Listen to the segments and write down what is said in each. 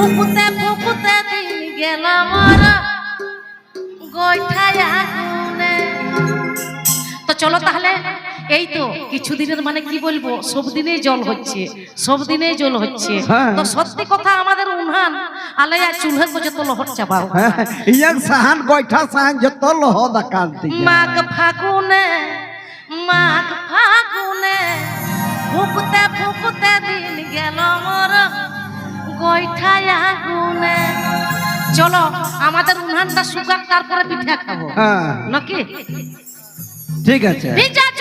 ফুকুতে ফুকুতে দিন গেল মরা তো চলো তাহলে এই তো কিছুদিনের মানে কি বলব সব দিনে জল হচ্ছে সব দিনে জল হচ্ছে। হ্যাঁ। তো সত্যি কথা আমাদের উনহান আলাইয়া চুলহে যত লহর চাপাও হ্যাঁ, ইয়াক সাহান গয়ঠা সাহান যত লহ দাকাল মাগ ফাগুনে মাগ ফাগুনে ফুকতে ফুকতে দিন গেল মোর গয়ঠা চলো আমাদের উনহানটা শুকাক তারপরে পিঠা খাব। হ্যাঁ। নাকি? ঠিক আছে। ঠিক আছে।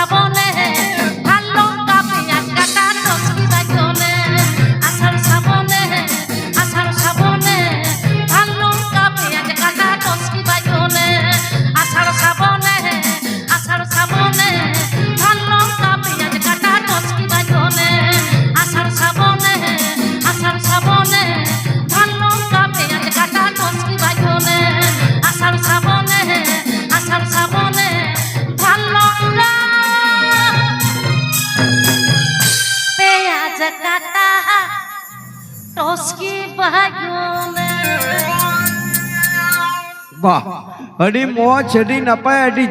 jabón. টসকে বাগনে বাহ અડી મોજ અડી નપાય અડી